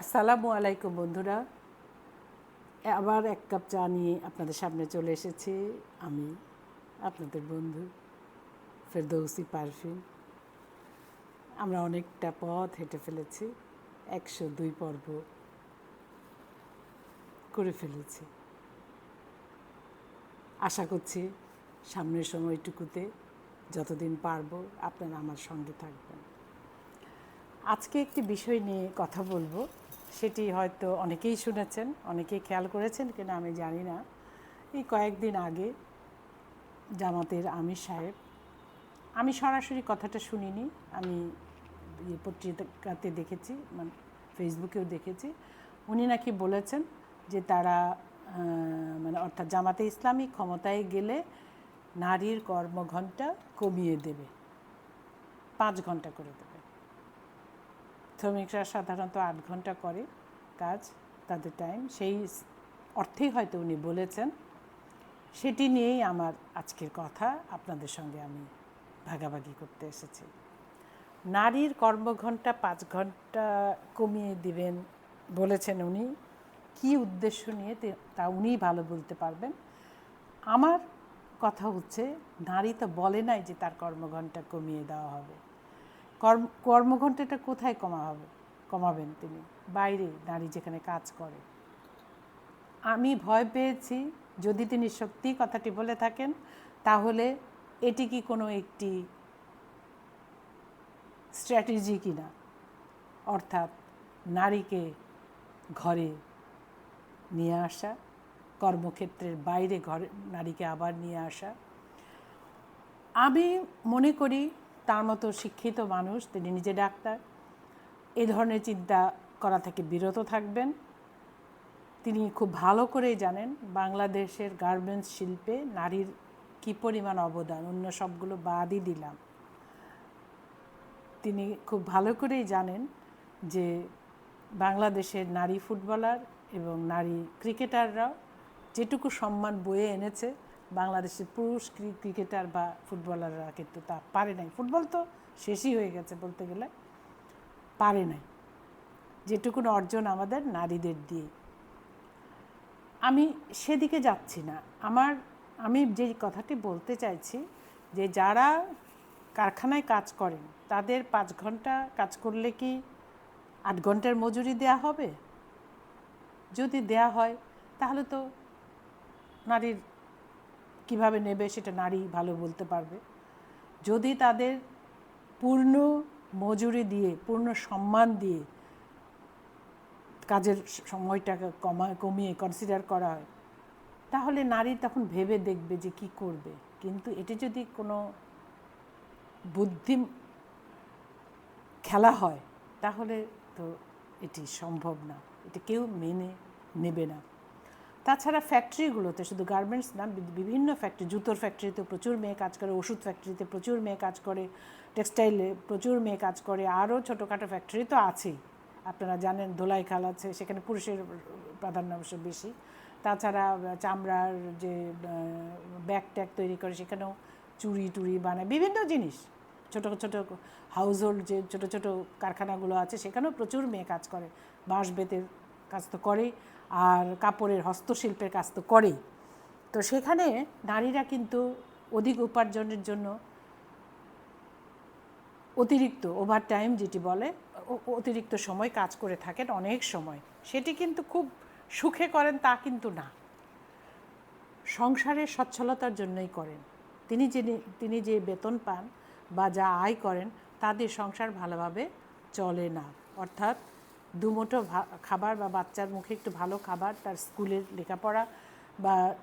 আসসালামু আলাইকুম বন্ধুরা। আবার এক কাপ চা নিয়ে আপনাদের সামনে চলে এসেছি আমি, আপনাদের বন্ধু ফেরদৌসি পারফিন আমরা অনেকটা পথ হেঁটে ফেলেছি, একশো দুই পর্ব করে ফেলেছি। আশা করছি সামনের সময়টুকুতে যতদিন পারব আপনারা আমার সঙ্গে থাকবেন। আজকে একটি বিষয় নিয়ে কথা বলব। সেটি হয়তো অনেকেই শুনেছেন, অনেকেই খেয়াল করেছেন কিনা আমি জানি না। এই কয়েকদিন আগে জামাতের আমির সাহেব, আমি সরাসরি কথাটা শুনিনি, আমি পত্রিকাতে দেখেছি মানে ফেসবুকেও দেখেছি। উনি নাকি বলেছেন যে তারা মানে অর্থাৎ জামাতে ইসলামী ক্ষমতায় গেলে নারীর কর্মঘণ্টা কমিয়ে দেবে, পাঁচ ঘণ্টা করে দেবে। শ্রমিকরা সাধারণত আট ঘণ্টা করে কাজ, তাদের টাইম সেই অর্থেই হয়তো উনি বলেছেন। সেটি নিয়েই আমার আজকের কথা। আপনাদের সঙ্গে আমি ভাগাভাগি করতে এসেছি। নারীর কর্মঘণ্টা পাঁচ ঘণ্টা কমিয়ে দিবেন বলেছেন উনি। কী উদ্দেশ্য নিয়ে তা উনিই ভালো বলতে পারবেন। আমার কথা হচ্ছে, নারী তো বলে নাই যে তার কর্মঘণ্টা কমিয়ে দেওয়া হবে। কর্ম, কর্মঘণ্টাটা কোথায় কমা হবে কমাবেন তিনি? বাইরে নারী যেখানে কাজ করে। আমি ভয় পেয়েছি, যদি তিনি সত্যি কথাটি বলে থাকেন, তাহলে এটি কি কোনো একটি স্ট্র্যাটেজি কিনা? অর্থাৎ নারীকে ঘরে নিয়ে আসা, কর্মক্ষেত্রের বাইরে ঘরে নারীকে আবার নিয়ে আসা। আমি মনে করি তার মতো শিক্ষিত মানুষ, তিনি নিজে ডাক্তার। এ ধরনের চিন্তা করা থেকে বিরত থাকবেন। তিনি খুব ভালো করেই জানেন বাংলাদেশের গার্মেন্টস শিল্পে নারীর কী পরিমাণ অবদান। অন্য সবগুলো বাদই দিলাম। তিনি খুব ভালো করেই জানেন যে বাংলাদেশের নারী ফুটবলার এবং নারী ক্রিকেটাররাও যেটুকু সম্মান বয়ে এনেছে বাংলাদেশের পুরুষ ক্রিকেটার বা ফুটবলাররা কিন্তু তা পারে নাই। ফুটবল তো শেষই হয়ে গেছে বলতে গেলে। পারে নাই। যেটুকুন অর্জন আমাদের নারীদের দিয়ে। আমি সেদিকে যাচ্ছি না। আমার, আমি যে কথাটি বলতে চাইছি যে যারা কারখানায় কাজ করেন, তাদের পাঁচ ঘণ্টা কাজ করলে কি আট ঘণ্টার মজুরি দেয়া হবে? যদি দেয়া হয়, তাহলে তো নারীর কীভাবে নেবে সেটা নারী ভালো বলতে পারবে। যদি তাদের পূর্ণ মজুরি দিয়ে, পূর্ণ সম্মান দিয়ে কাজের সময়টাকে কমা কমিয়ে কনসিডার করা হয়, তাহলে নারী তখন ভেবে দেখবে যে কি করবে। কিন্তু এটি যদি কোনো বুদ্ধি খেলা হয়, তাহলে তো এটি সম্ভব না। এটি কেউ মেনে নেবে না। তাছাড়া ফ্যাক্টরিগুলোতে শুধু গার্মেন্টস না বিভিন্ন ফ্যাক্টরি জুতোর ফ্যাক্টরিতে প্রচুর মেয়ে কাজ করে, ওষুধ ফ্যাক্টরিতে প্রচুর মেয়ে কাজ করে টেক্সটাইলে প্রচুর মেয়ে কাজ করে, আরও ছোটোখাটো ফ্যাক্টরি তো আছেই। আপনারা জানেন ধোলাই খাল আছে, সেখানে পুরুষের প্রাধান্য অবশ্য বেশি। তাছাড়া চামড়ার যে ব্যাগ ট্যাগ তৈরি করে, সেখানেও চুরি টুরি বানায়, বিভিন্ন জিনিস। ছোট ছোট হাউস হোল্ড যে ছোট ছোট কারখানাগুলো আছে, সেখানেও প্রচুর মেয়ে কাজ করে, বাঁশ বেতের কাজ তো করেই। আর কাপড়ের হস্তশিল্পের কাজ তো করেই। তো সেখানে নারীরা কিন্তু অধিক উপার্জনের জন্য অতিরিক্ত ওভার টাইম যেটি বলে অতিরিক্ত সময় কাজ করে থাকেন, অনেক সময়। সেটি কিন্তু খুব সুখে করেন, তা কিন্তু না। সংসারের সচ্ছলতার জন্যই করেন। তিনি যে তিনি যে বেতন পান বা যা আয় করেন তাদের সংসার ভালোভাবে চলে না। অর্থাৎ দুমুঠো ভা- খাবার বা বাচ্চার মুখে একটু ভালো খাবার তার স্কুলের লেখাপড়া বা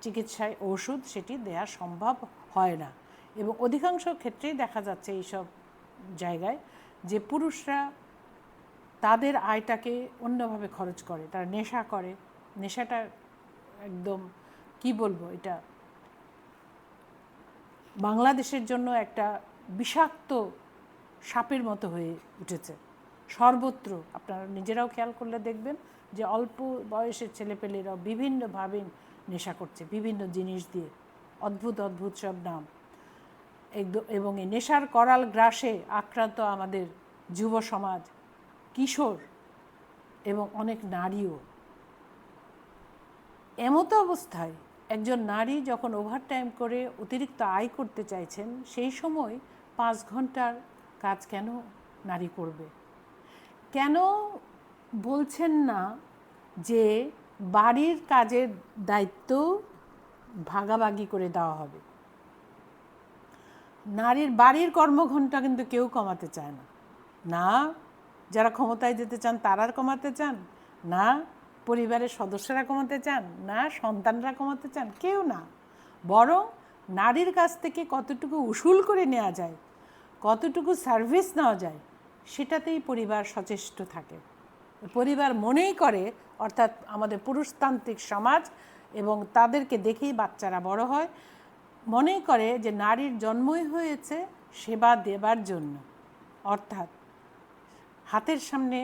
চিকিৎসায় ওষুধ সেটি দেওয়া সম্ভব হয় না। এবং অধিকাংশ ক্ষেত্রেই দেখা যাচ্ছে এইসব জায়গায় যে পুরুষরা তাদের আয়টাকে অন্যভাবে খরচ করে, তারা নেশা করে। নেশাটা একদম, কি বলব, এটা বাংলাদেশের জন্য একটা বিষাক্ত সাপের মতো হয়ে উঠেছে। সর্বত্র আপনারা নিজেরাও খেয়াল করলে দেখবেন যে অল্প বয়সের ছেলেপেলেরাও বিভিন্নভাবে নেশা করছে, বিভিন্ন জিনিস দিয়ে। অদ্ভুত অদ্ভুত সব নাম। এবং এই নেশার করাল গ্রাসে আক্রান্ত আমাদের যুব সমাজ, কিশোর এবং অনেক নারীও। এমতো অবস্থায় একজন নারী যখন ওভারটাইম করে অতিরিক্ত আয় করতে চাইছেন, সেই সময় পাঁচ ঘণ্টার কাজ কেন নারী করবে? কেন বলছেন না যে বাড়ির কাজের দায়িত্ব ভাগাভাগি করে দেওয়া হবে? নারীর, বাড়ির কর্মঘণ্টা কিন্তু কেউ কমাতে চায় না। না, যারা ক্ষমতায় যেতে চান তারা কমাতে চান। না, পরিবারের সদস্যরা কমাতে চান। না, সন্তানরা কমাতে চান। কেউ না। বরং নারীর কাছ থেকে কতটুকু উসুল করে নেওয়া যায়, কতটুকু সার্ভিস নেওয়া যায় সেটাতেই পরিবার সচেষ্ট থাকে। পরিবার মনেই করে, অর্থাৎ আমাদের পুরুষতান্ত্রিক সমাজ এবং তাদেরকে দেখেই বাচ্চারা বড় হয়, মনেই করে যে নারীর জন্মই হয়েছে সেবা দেবার জন্য। অর্থাৎ হাতের সামনে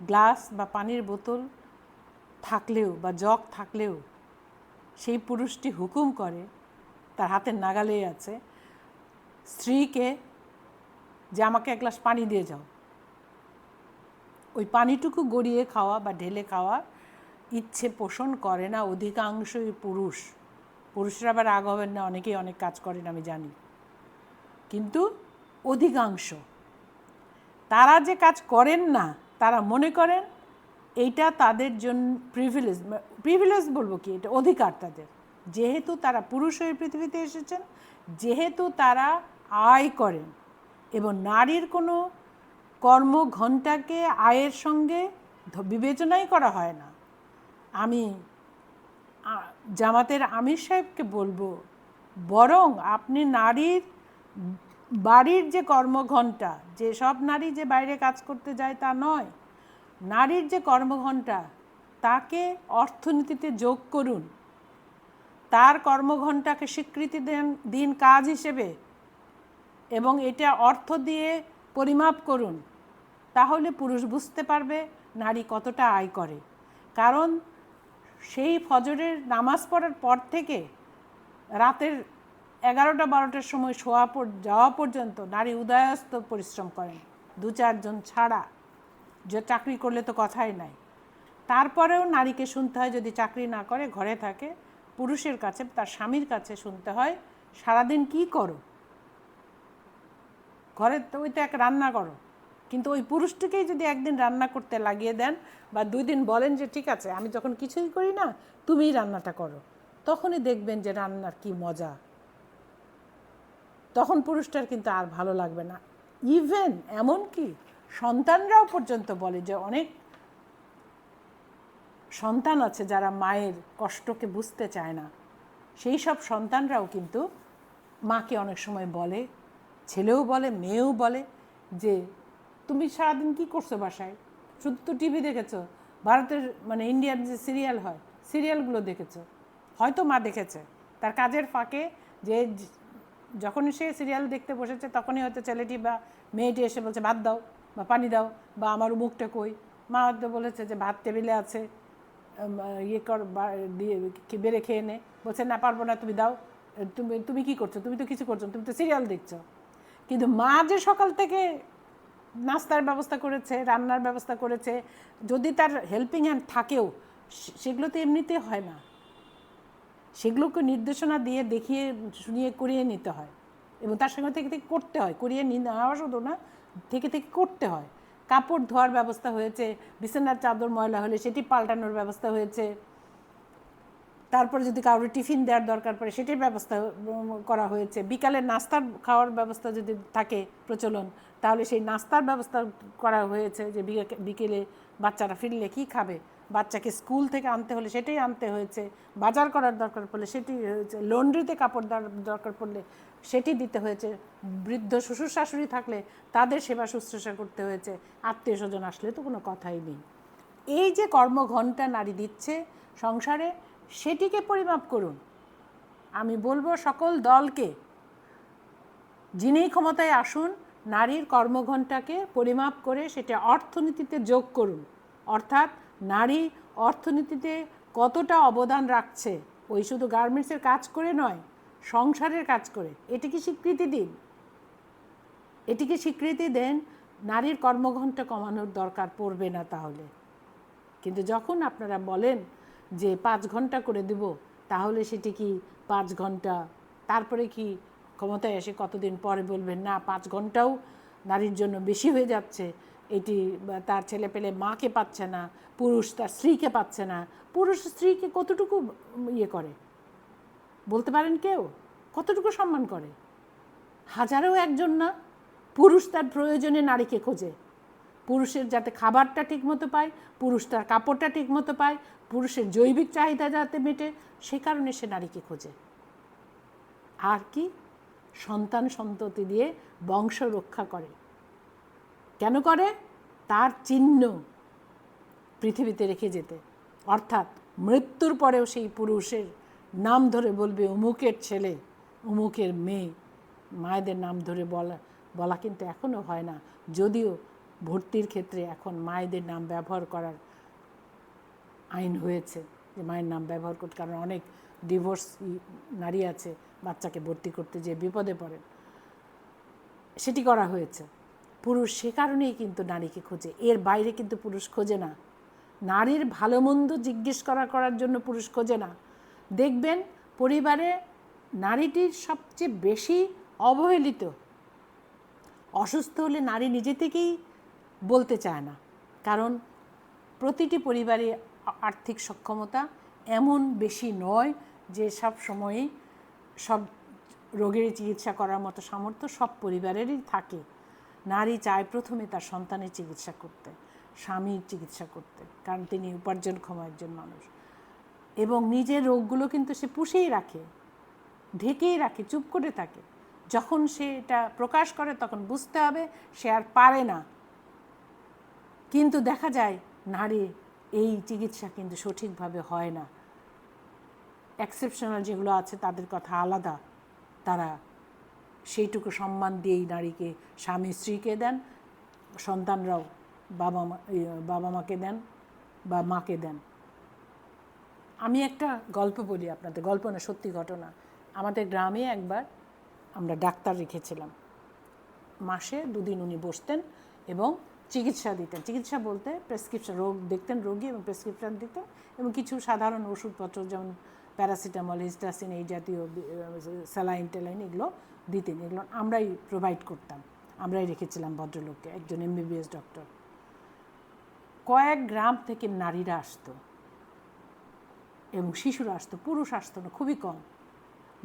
গ্লাস বা পানির বোতল থাকলেও বা জগ থাকলেও সেই পুরুষটি হুকুম করে, তার হাতের নাগালেই আছে, স্ত্রীকে যে আমাকে এক গ্লাস পানি দিয়ে যাও। ওই পানিটুকু গড়িয়ে খাওয়া বা ঢেলে খাওয়া ইচ্ছে পোষণ করে না, অধিকাংশই পুরুষ। পুরুষরা আবার রাগ হবেন না, অনেকেই অনেক কাজ করেন, আমি জানি। কিন্তু অধিকাংশ। তারা যে কাজ করেন না, তারা মনে করেন এইটা তাদের জন্য প্রিভিলেজ প্রিভিলেজ বলব কি, এটা অধিকার তাদের। যেহেতু তারা পুরুষ হয়ে পৃথিবীতে এসেছেন, যেহেতু তারা আয় করেন এবং নারীর কোনো কর্মঘণ্টাকে আয়ের সঙ্গে বিবেচনাই করা হয় না। আমি জামাতের আমির সাহেবকে বলব, বরং আপনি নারীর বাড়ির যে কর্মঘণ্টা যে সব নারী যে বাইরে কাজ করতে যায় তা নয়, নারীর যে কর্মঘণ্টা তাকে অর্থনীতিতে যোগ করুন। তার কর্মঘণ্টাকে স্বীকৃতি দেন, দিন কাজ হিসেবে, এবং এটা অর্থ দিয়ে পরিমাপ করুন, তাহলে পুরুষ বুঝতে পারবে নারী কতটা আয় করে। কারণ সেই ফজরের নামাজ পড়ার পর থেকে রাতের এগারোটা, বারোটার সময় শোয়া যাওয়া পর্যন্ত নারী উদয়াস্ত পরিশ্রম করেন দু চারজন ছাড়া। যে চাকরি করলে তো কথাই নাই। তারপরেও নারীকে শুনতে হয় যদি চাকরি না করে, ঘরে থাকে, পুরুষের কাছে, তার স্বামীর কাছে শুনতে হয়, সারাদিন কি করো? ঘরে তো ওই তো এক রান্না করো। কিন্তু ওই পুরুষটিকেই যদি একদিন রান্না করতে লাগিয়ে দেন বা দুই দিন বলেন যে, ঠিক আছে, আমি যখন কিছুই করি না, তুমিই রান্নাটা করো। তখনই দেখবেন যে, রান্নার কি মজা। তখন পুরুষটার কিন্তু আর ভালো লাগবে না। ইভেন এমন কি, সন্তানরাও পর্যন্ত বলে যে, অনেক সন্তান আছে যারা মায়ের কষ্টকে বুঝতে চায় না। সেই সব সন্তানরাও কিন্তু মাকে অনেক সময় বলে ছেলেও বলে, মেয়েও বলে যে, তুমি সারাদিন কি করছ বাসায়? শুধু তো টিভি দেখেছ। ভারতের মানে ইন্ডিয়ান যে সিরিয়াল হয়, সিরিয়ালগুলো দেখেছ। হয়তো মা দেখেছে। তার কাজের ফাঁকে যে যখন সে সিরিয়াল দেখতে বসেছে, তখনই হয়তো ছেলেটি বা মেয়েটি এসে বলছে, ভাত দাও বা পানি দাও বা আমার মুখটা কই? মা হয়তো বলেছে যে, ভাত টেবিলে আছে ইয়ে কর দিয়ে বেড়ে খেয়ে নে। বলছে, না, পারব না, তুমি দাও। তুমি তুমি কি করছ? তুমি তো কিছু করছ তুমি তো সিরিয়াল দেখছ। কিন্তু মা যে সকাল থেকে নাস্তার ব্যবস্থা করেছে, রান্নার ব্যবস্থা করেছে, যদি তার হেল্পিং হ্যান্ড থাকেও সেগুলো তো এমনিতে হয় না। সেগুলোকে নির্দেশনা দিয়ে দেখিয়ে, শুনিয়ে, করিয়ে নিতে হয়। এবং তার সঙ্গে থেকে থেকে করতে হয়। করিয়ে নেওয়া শুধু না, থেকে থেকে করতে হয়। কাপড় ধোয়ার ব্যবস্থা হয়েছে, বিছানার চাদর ময়লা হলে সেটি পাল্টানোর ব্যবস্থা হয়েছে। তারপরে যদি কারোর টিফিন দেওয়ার দরকার পড়ে, সেটির ব্যবস্থা করা হয়েছে। বিকালে নাস্তার খাওয়ার ব্যবস্থা যদি থাকে প্রচলন, তাহলে সেই নাস্তার ব্যবস্থা করা হয়েছে যে বিকেলে বাচ্চারা ফিরলে কি খাবে? বাচ্চাকে স্কুল থেকে আনতে হলে সেটাই আনতে হয়েছে। বাজার করার দরকার পড়লে সেটি হয়েছে। লন্ড্রিতে কাপড় দেওয়ার দরকার পড়লে সেটি দিতে হয়েছে। বৃদ্ধ শ্বশুর শাশুড়ি থাকলে তাদের সেবা শুশ্রূষা করতে হয়েছে। আত্মীয় স্বজন আসলে তো কোনো কথাই নেই। এই যে কর্মঘণ্টা নারী দিচ্ছে সংসারে সেটিকে পরিমাপ করুন। আমি বলব সকল দলকে যিনি ক্ষমতায় আসুন, নারীর কর্মঘণ্টাকে পরিমাপ করে সেটা অর্থনীতিতে যোগ করুন। অর্থাৎ নারী অর্থনীতিতে কতটা অবদান রাখছে, ওই শুধু গার্মেন্টসের কাজ করে নয়, সংসারের কাজ করে। এটিকে স্বীকৃতি দিন? এটিকে স্বীকৃতি দেন? নারীর কর্মঘণ্টা কমানোর দরকার পড়বে না তাহলে। কিন্তু যখন আপনারা বলেন যে পাঁচ ঘণ্টা করে দেব, তাহলে সেটি কি পাঁচ ঘণ্টা? তারপরে কি ক্ষমতায় এসে কতদিন পরে বলবেন, না, পাঁচ ঘন্টাও নারীর জন্য বেশি হয়ে যাচ্ছে। এটি তার ছেলে পেলে মাকে পাচ্ছে না, পুরুষ তার স্ত্রীকে পাচ্ছে না। পুরুষ স্ত্রীকে কতটুকু ইয়ে করে? বলতে পারেন কেউ? কতটুকু সম্মান করে? হাজারেও একজন না? পুরুষ তার প্রয়োজনে নারীকে খোঁজে। পুরুষের যাতে খাবারটা ঠিকমতো পায়, পুরুষ তার কাপড়টা ঠিকমতো পায় পুরুষের জৈবিক চাহিদা যাতে মেটে, সে কারণে সে নারীকে খোঁজে। আর কি? সন্তান সন্ততি দিয়ে বংশ রক্ষা করে। কেন করে? তার চিহ্ন পৃথিবীতে রেখে যেতে। অর্থাৎ মৃত্যুর পরেও সেই পুরুষের নাম ধরে বলবে অমুকের ছেলে অমুকের মেয়ে। মায়েদের নাম ধরে বলা বলা কিন্তু এখনও হয় না। যদিও ভর্তির ক্ষেত্রে এখন মায়েদের নাম ব্যবহার করার আইন হয়েছে যে মায়ের নাম ব্যবহার করতে, কারণ অনেক ডিভোর্স নারী আছে বাচ্চাকে ভর্তি করতে যে বিপদে পড়েন সেটি করা হয়েছে। পুরুষ সে কারণেই কিন্তু নারীকে খোঁজে। এর বাইরে কিন্তু পুরুষ খোঁজে না। নারীর ভালো মন্দ জিজ্ঞেস করা, করার জন্য পুরুষ খোঁজে না। দেখবেন পরিবারে নারীটির সবচেয়ে বেশি অবহেলিত। অসুস্থ হলে নারী নিজে থেকেই বলতে চায় না। কারণ প্রতিটি পরিবারে আর্থিক সক্ষমতা এমন বেশি নয় যে সব সময়ই সব রোগের চিকিৎসা করার মতো সামর্থ্য সব পরিবারেরই থাকে। নারী চায় প্রথমে তার সন্তানের চিকিৎসা করতে, স্বামীর চিকিৎসা করতে, কারণ তিনি উপার্জনক্ষম একজন মানুষ। এবং নিজের রোগগুলো কিন্তু সে পুষেই রাখে, ঢেকেই রাখে, চুপ করে থাকে। যখন সে এটা প্রকাশ করে তখন বুঝতে হবে সে আর পারে না। কিন্তু দেখা যায় নারী এই চিকিৎসা কিন্তু সঠিকভাবে হয় না। এক্সেপশনাল যেগুলো আছে তাদের কথা আলাদা। তারা সেইটুকু সম্মান দিয়েই নারীকে স্বামী স্ত্রীকে দেন, সন্তানরাও বাবা মা বাবা মাকে দেন বা মাকে দেন। আমি একটা গল্প বলি আপনাদের, গল্প না, সত্যি ঘটনা। আমাদের গ্রামে একবার আমরা ডাক্তার রেখেছিলাম। মাসে দুদিন উনি বসতেন এবং চিকিৎসা দিতেন। চিকিৎসা বলতে প্রেসক্রিপশন রোগ দেখতেন, রোগী এবং প্রেসক্রিপশন দিতেন এবং কিছু সাধারণ ওষুধপত্র যেমন প্যারাসিটামল হিস্টাসিন এই জাতীয় স্যালাইন টেলাইন এগুলো দিতেন। এগুলো আমরাই প্রোভাইড করতাম। আমরাই রেখেছিলাম ভদ্রলোককে, একজন এমবিবিএস ডক্টর কয়েক গ্রাম থেকে নারীরা আসতো এবং শিশুরা আসতো, পুরুষ আসতো না, খুবই কম।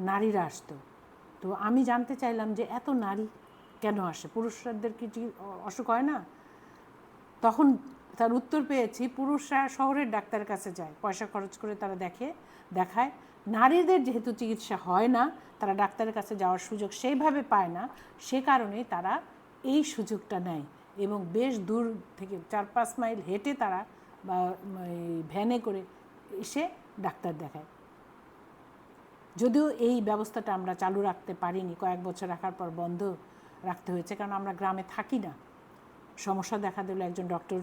নারীরা আসতো। তো আমি জানতে চাইলাম যে এত নারী কেন আসে? পুরুষদের কি অসুখ হয় না? তখন তার উত্তর পেয়েছি, পুরুষরা শহরের ডাক্তারের কাছে যায়, পয়সা খরচ করে তারা দেখে, দেখায়। নারীদের যেহেতু চিকিৎসা হয় না, তারা ডাক্তারের কাছে যাওয়ার সুযোগ সেইভাবে পায় না, সে কারণে তারা এই সুযোগটা নেয় এবং বেশ দূর থেকে চার পাঁচ মাইল হেঁটে তারা বা ভ্যানে করে এসে ডাক্তার দেখায়। যদিও এই ব্যবস্থাটা আমরা চালু রাখতে পারিনি, কয়েক বছর রাখার পর বন্ধ রাখতে হয়েছে, কারণ আমরা গ্রামে থাকি না। সমস্যা দেখা দিলে একজন ডক্টর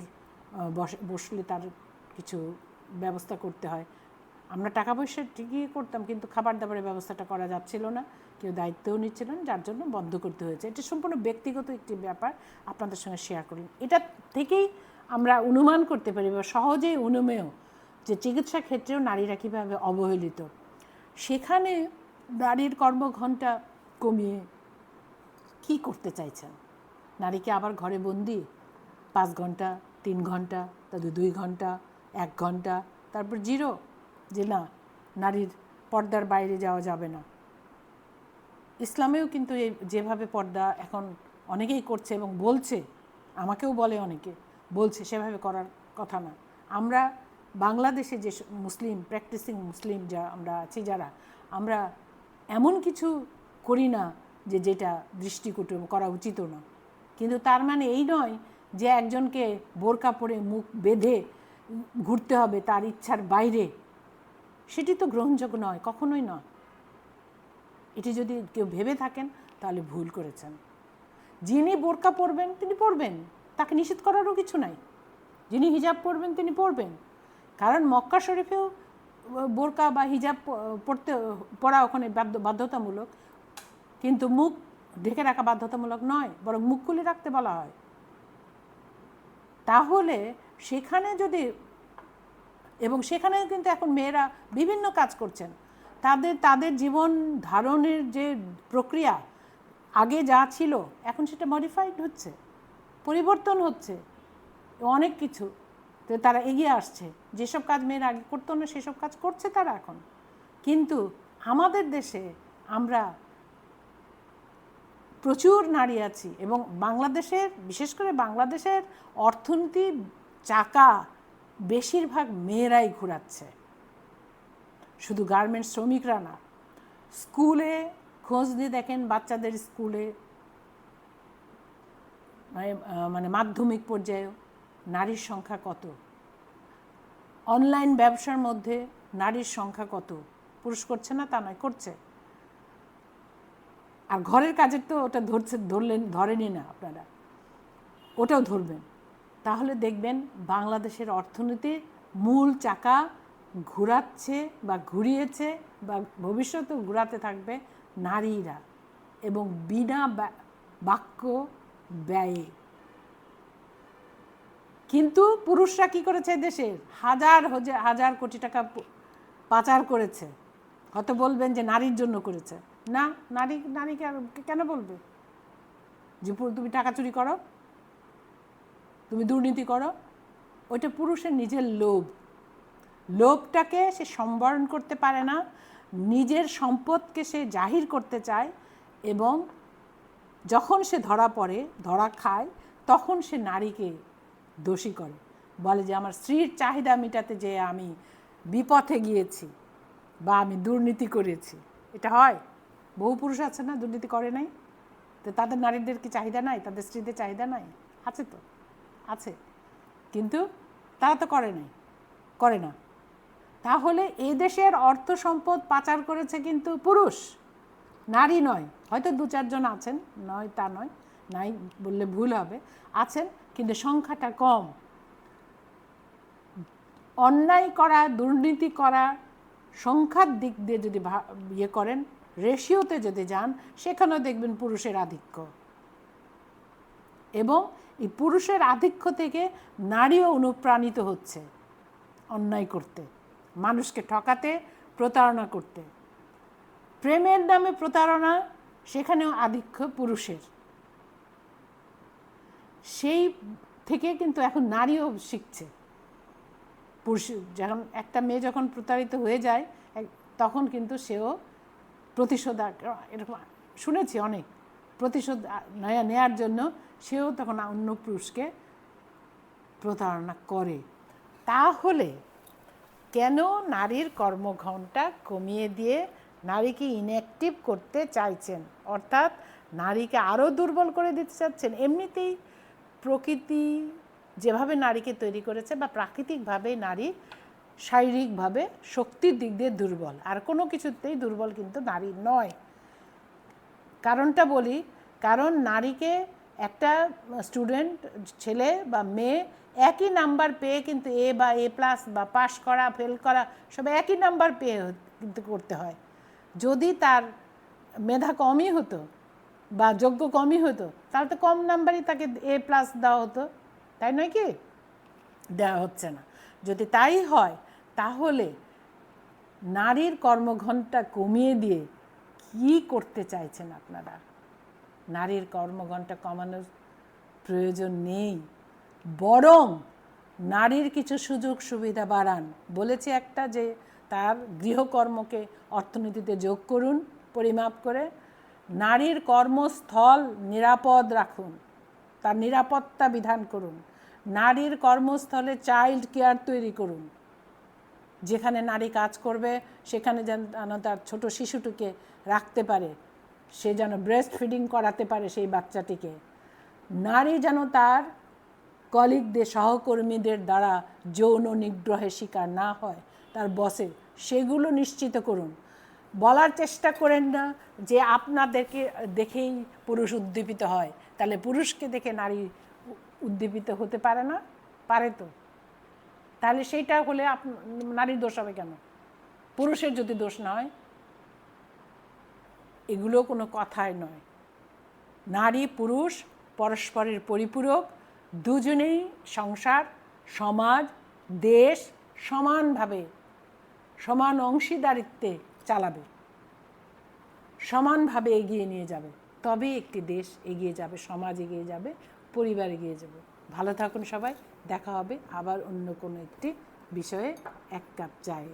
বসলে তার কিছু ব্যবস্থা করতে হয়। আমরা টাকা পয়সা ঠিকই করতাম কিন্তু খাবার দাবারের ব্যবস্থাটা করা যাচ্ছিল না, কেউ দায়িত্বও নিচ্ছিলেন যার জন্য বন্ধ করতে হয়েছে। এটা সম্পূর্ণ ব্যক্তিগত একটি ব্যাপার, আপনাদের সঙ্গে শেয়ার করি। এটা থেকেই আমরা অনুমান করতে পারি বা সহজেই অনুমেয় যে চিকিৎসা ক্ষেত্রেও নারীরা কীভাবে অবহেলিত। সেখানে নারীর কর্মঘণ্টা কমিয়ে কি করতে চাইছেন? নারীকে আবার ঘরে বন্দি? পাঁচ ঘণ্টা, তিন ঘণ্টা, তাদের দুই ঘণ্টা, এক ঘণ্টা, তারপর জিরো? যে না, নারীর পর্দার বাইরে যাওয়া যাবে না। ইসলামেও কিন্তু এই যেভাবে পর্দা এখন অনেকেই করছে এবং বলছে, আমাকেও বলে অনেকে, বলছে সেভাবে করার কথা না। আমরা বাংলাদেশে যে মুসলিম, প্র্যাকটিসিং মুসলিম যা আমরা আছি যারা, আমরা এমন কিছু করি না যে যেটা দৃষ্টিকটু করা উচিতও না। কিন্তু তার মানে এই নয় যে একজনকে বোরকা পরে মুখ বেঁধে ঘুরতে হবে তার ইচ্ছার বাইরে। সেটি তো গ্রহণযোগ্য নয়, কখনোই নয়। এটি যদি কেউ ভেবে থাকেন, তাহলে ভুল করেছেন। যিনি বোরকা পরবেন, তিনি পরবেন। তাকে নিষেধ করারও কিছু নাই। যিনি হিজাব পরবেন, তিনি পরবেন। কারণ মক্কা শরীফেও বোরকা বা হিজাব পড়তে পড়া ওখানে বাধ্য, বাধ্যতামূলক। কিন্তু মুখ ঢেকে রাখা বাধ্যতামূলক নয়, বরং মুখ খুলে রাখতে বলা হয়। তাহলে সেখানে যদি এবং সেখানেও কিন্তু এখন মেয়েরা বিভিন্ন কাজ করছেন। তাদের তাদের জীবন ধারণের যে প্রক্রিয়া, আগে যা ছিল, এখন সেটা মডিফাইড হচ্ছে, পরিবর্তন হচ্ছে, অনেক কিছু। তো তারা এগিয়ে আসছে। যেসব কাজ মেয়েরা আগে করতো না, সেসব কাজ করছে তারা এখন। কিন্তু আমাদের দেশে আমরা প্রচুর নারী আছি এবং বাংলাদেশের, বিশেষ করে বাংলাদেশের অর্থনীতি চাকা বেশিরভাগ মেয়েরাই ঘোরাচ্ছে। শুধু গার্মেন্টস শ্রমিকরা না, স্কুলে খোঁজ দিয়ে দেখেন বাচ্চাদের স্কুলে মানে মানে মাধ্যমিক পর্যায়ে নারীর সংখ্যা কত? অনলাইন ব্যবসার মধ্যে নারীর সংখ্যা কত? পুরুষ করছে না তা নয়, করছে। আর ঘরের কাজের তো ওটা ধরছে, ধরলেন, ধরেনি না আপনারা। ওটাও ধরবেন। তাহলে দেখবেন বাংলাদেশের অর্থনীতির মূল চাকা ঘোরাচ্ছে বা ঘুরিয়েছে বা ভবিষ্যতেও ঘোরাতে থাকবে নারীরা এবং বিনা বাক্য ব্যয়ে। কিন্তু পুরুষরা কি করেছে দেশের? হাজার হাজার কোটি টাকা পাচার করেছে। হয়তো বলবেন যে নারীর জন্য করেছে। না নারী নারীকে আর কেন বলবে? যে তুমি টাকা চুরি করো। তুমি দুর্নীতি করো। ওইটা পুরুষের নিজের লোভ। লোভটাকে সে সম্বরণ করতে পারে না, নিজের সম্পদকে সে জাহির করতে চায় এবং যখন সে ধরা পড়ে, ধরা খায়, তখন সে নারীকে দোষী করে। বলে যে, আমার স্ত্রীর চাহিদা মেটাতে যে আমি বিপথে গিয়েছি বা আমি দুর্নীতি করেছি। এটা হয়? বহু পুরুষ আছে না, দুর্নীতি করে নাই? তো তাদের নারীদের কি চাহিদা নাই? তাদের স্ত্রীদের চাহিদা নাই? আছে তো, আছে। কিন্তু তারা তো করে নাই, করে না। তাহলে এই দেশের অর্থ সম্পদ পাচার করেছে কিন্তু পুরুষ, নারী নয়। হয়তো দু চারজন আছেন, নয় তা নয়, নাই বললে ভুল হবে। আছেন, কিন্তু সংখ্যাটা কম। অন্যায় করা, দুর্নীতি করা, সংখ্যার দিক দিয়ে যদি ইয়ে করেন রেশিওতে যদি যান, সেখানেও দেখবেন পুরুষের আধিক্য। এবং এই পুরুষের আধিক্য থেকে নারীও অনুপ্রাণিত হচ্ছে অন্যায় করতে, মানুষকে ঠকাতে, প্রতারণা করতে। প্রেমের নামে প্রতারণা, সেখানেও আধিক্য পুরুষের। সেই থেকে কিন্তু এখন নারীও শিখছে। পুরুষ, যখন একটা মেয়ে যখন প্রতারিত হয়ে যায় তখন কিন্তু সেও প্রতিশোধ এরকম শুনেছি অনেক। প্রতিশোধ নেয়ার জন্য সেও তখন অন্য পুরুষকে প্রতারণা করে। তাহলে কেন নারীর কর্মঘণ্টা কমিয়ে দিয়ে নারীকে ইনঅ্যাক্টিভ করতে চাইছেন? অর্থাৎ নারীকে আরও দুর্বল করে দিতে চাচ্ছেন? এমনিতেই প্রকৃতি যেভাবে নারীকে তৈরি করেছে বা প্রাকৃতিকভাবে নারী শারীরিকভাবে শক্তির দিক দিয়ে দুর্বল। আর কোনো কিছুতেই দুর্বল কিন্তু নারী নয়। কারণটা বলি, কারণ নারীকে একটা স্টুডেন্ট ছেলে বা মেয়ে একই নাম্বার পেয়ে কিন্তু এ বা এ প্লাস বা পাস করা ফেল করা, সব একই নাম্বার পেয়ে কিন্তু করতে হয়। যদি তার মেধা কমই হতো বা যোগ্য কমই হতো, তাহলে তো কম নাম্বারই তাকে এ প্লাস দেওয়া হতো। তাই নয় কি? দেওয়া হচ্ছে না। যদি তাই হয় তাহলে নারীর কর্মঘণ্টা কমিয়ে দিয়ে কি করতে চাইছেন আপনারা? নারীর কর্মঘণ্টা কমানোর প্রয়োজন নেই। বরং নারীর কিছু সুযোগ সুবিধা বাড়ান। বলেছে একটা যে, তার গৃহকর্মকে অর্থনীতিতে যোগ করুন, পরিমাপ করে। নারীর কর্মস্থল নিরাপদ রাখুন। তার নিরাপত্তা বিধান করুন। নারীর কর্মস্থলে চাইল্ড কেয়ার তৈরি করুন। যেখানে নারী কাজ করবে, সেখানে যেন তার ছোট শিশুটিকে রাখতে পারে, সে যেন ব্রেস্ট ফিডিং করাতে পারে সেই বাচ্চাটিকে। নারী যেন তার কলিগদের সহকর্মীদের দ্বারা যৌন নিগ্রহের শিকার না হয়, তার বসে সেগুলো নিশ্চিত করুন। বলার চেষ্টা করেন না যে আপনাদেরকে দেখেই পুরুষ উদ্দীপিত হয়, তাহলে পুরুষকে দেখে নারী উদ্দীপিত হতে পারে না? পারে তো। তাহলে সেইটা হলে নারীর দোষ হবে কেন? পুরুষের যদি দোষ না হয়? এগুলো কোনো কথাই নয়। নারী, পুরুষ, পরস্পরের পরিপূরক, দুজনেই সংসার, সমাজ, দেশ সমানভাবে, সমান অংশীদারিত্বে চালাবে। সমানভাবে এগিয়ে নিয়ে যাবে। তবে একটি দেশ এগিয়ে যাবে, সমাজ এগিয়ে যাবে, পরিবার এগিয়ে যাবে। ভালো থাকুন সবাই। দেখা হবে আবার অন্য কোনো একটি বিষয়ে এক কাপ চায়ে।